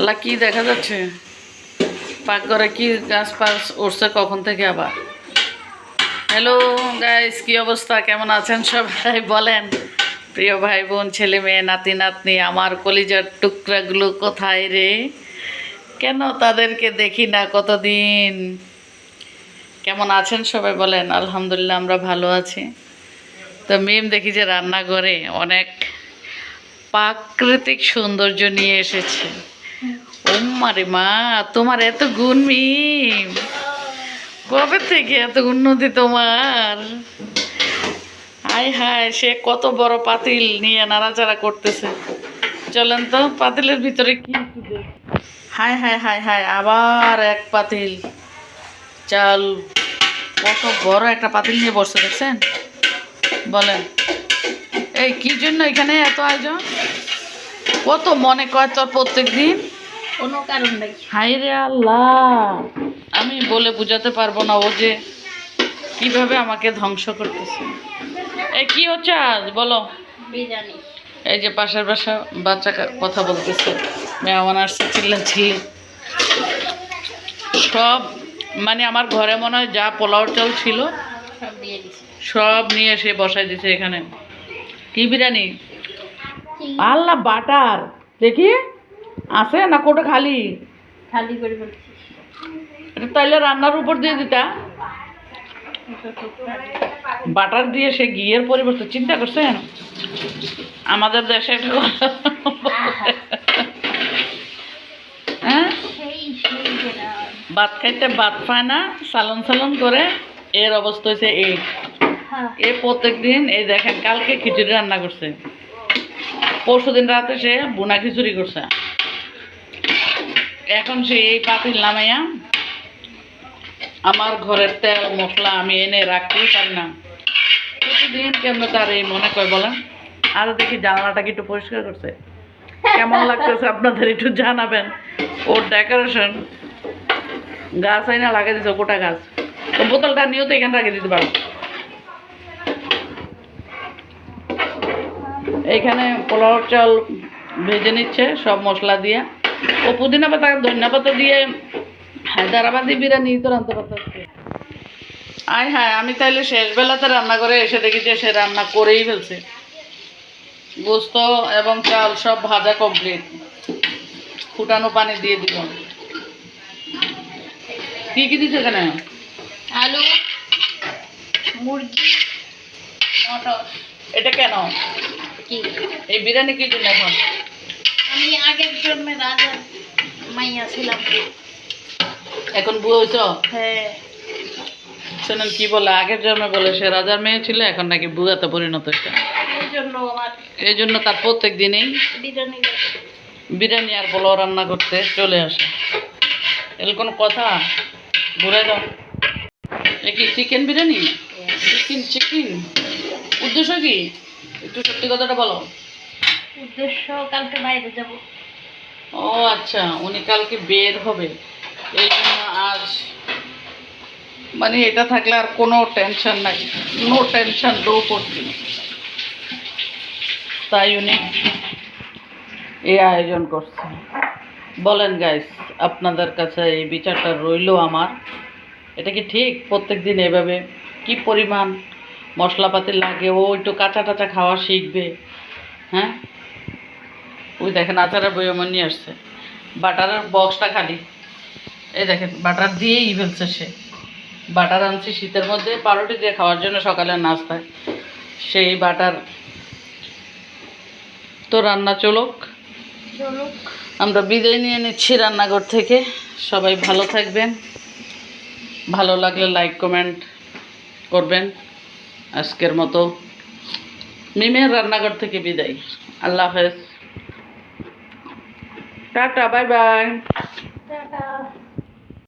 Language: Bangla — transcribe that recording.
আল্লাহ কি দেখা যাচ্ছে? পাকঘরে কি গাছ পাস উঠছে কখন থেকে আবার? হ্যালো গাইস কি অবস্থা? কেমন আছেন সবাই? বলেন, প্রিয় ভাই বোন, ছেলে মেয়ে, নাতি, নাতনি, আমার কলিজার টুকরাগুলো কোথায় রে? কেন তাদেরকে দেখি না কতদিন? কেমন আছেন সবাই বলেন, আলহামদুলিল্লাহ আমরা ভালো আছি। তো মেম দেখি যে রান্নাঘরে অনেক প্রাকৃতিক সৌন্দর্য নিয়ে এসেছে। ও মারে মা, তোমার এত গুণ কবে থেকে এত উন্নতি তোমার? হায় হায়, সে কত বড় পাতিল নিয়ে নাড়াচাড়া করতেছে। চলেন তো, পাতিলের ভিতরে কি। হায় হায় হায় হায়, আবার এক পাতিল। চাল, কত বড় একটা পাতিল নিয়ে বসে দেখছেন? বলেন, এই কি জন্য এখানে এত আয়োজন? কত মনে কয় তোর প্রত্যেক দিন কোনো কারণ নাই। হাই রে আল্লাহ। আমি বলে বুঝাতে পারব না ও যে কীভাবে আমাকে ধ্বংস করতেছে। এই কি হচ্ছে আজ? বলো। বিরিয়ানি এই যে পাশের বাসা বাচ্চা কথা বলতেছে। মেহমান আসছে চিল্লা চিল্লি সব মানে আমার ঘরে মনে হয় যা পোলাও চাল ছিল সব সব নিয়ে এসে বসাই দিছে এখানে। কি বিরিয়ানি? আল্লাহ বাটার। দেখি। আছে না কোটা খালি? খালি করে তাইলে রান্নার উপর দিয়ে দিতা। বাটার দিয়ে সে ঘিয়ের পরিবর্তে চিন্তা করছেন? আমাদের দেশে একটা কথা হ্যাঁ? ভাত খাইতে ভাত পায় না সালন সালন করে। এর অবস্থা হয়েছে এই। হ্যাঁ। এ প্রত্যেক দিন এই দেখেন কালকে খিচুড়ি রান্না করছে। পরশু দিন রাতে সে বুনা খিচুড়ি করছে। এখন সে এই পাতিল নামাইয়া আমার ঘরের তেল, মশলা আমি এনে রাখতেই পারি না। প্রতিদিন কেমন তার এই মনে কয় বলেন? আর দেখি জানালাটা কি একটু পরিষ্কার করছে? কেমন লাগতেছে আপনাদের একটু জানাবেন। ওর ডেকোরেশন গাছ হয় আইনা লাগিয়ে দিছে, গোটা গাছ। তো বোতলটা নিয়েও তো এখানে রাখিয়ে দিতে পারো। এইখানে পোলাওর চাল ভেজে নিচ্ছে, সব মশলা দিয়ে। ও পুদিনা পাতা ধনিয়া পাতা দিয়ে হায়দ্রাবাদি বিরিয়ানি তো রান্না পাতা আয় হ্যাঁ আমি তাইলে শেষ বেলাতে রান্না করে এসে দেখি যে সে রান্না করেই ফেলছে। গোস্ত এবং চাল সব ভাজা কমপ্লিট ফুটানো পানি দিয়ে দিব। কি কি দিচ্ছে এখানে? আলু মুরগি মটর। এটা কেন? কি? এই বিরিয়ানি কি জন্য এখন? আমি আগের জন্মে রাজার মাইয়া ছিলাম। এখন বুয়ে হয়েছ হ্যাঁ। শোনেন কি বলে? আগের জন্মে বলে সে রাজার মেয়ে ছিল এখন নাকি বুয়াতে পরিণত হয়েছে এই জন্য আমার এই জন্য তার প্রত্যেক দিনেই বিরিয়ানি বিরিয়ানি আর পোলাও রান্না করতে চলে আসে। এর কোনো কথা? ঘুরে দাও এ কি চিকেন বিরিয়ানি? চিকেন চিকেন উদ্দেশ্য কি? একটু সত্যি কথাটা বলো। উদ্দেশ্য, কালকে বাইরে যাব। ও আচ্ছা উনি কালকে বের হবে। এই জন্য আজ মানে এটা থাকলে আর কোনো টেনশন নাই। নো টেনশন লো করছি তাই উনি এই আয়োজন করছে। বলেন গাইস আপনাদের কাছে এই বিচারটা রইল আমার। এটা কি ঠিক? প্রত্যেক দিন এভাবে কি পরিমাণ মশলাপাতি লাগে? ও একটু কাঁচা টাচা খাওয়া শিখবে। হ্যাঁ? ওই দেখেন আচারের বইয়মন নিয়ে আসছে। বাটারের বক্সটা খালি। এই দেখেন বাটার দিয়েই ফেলছে সে। বাটার আনছি শীতের মধ্যে পাউরুটি দিয়ে খাওয়ার জন্য সকালের নাস্তায়। সেই বাটার। তো রান্না চলুক। চলুক। আমরা বিদায় নিয়ে নিচ্ছি রান্নাঘর থেকে। সবাই ভালো থাকবেন। ভালো লাগলে লাইক কমেন্ট করবেন। আজকের মতো। মিমের রান্নাঘর থেকে বিদায়। আল্লাহ হাফেজ। Tata bye bye tata.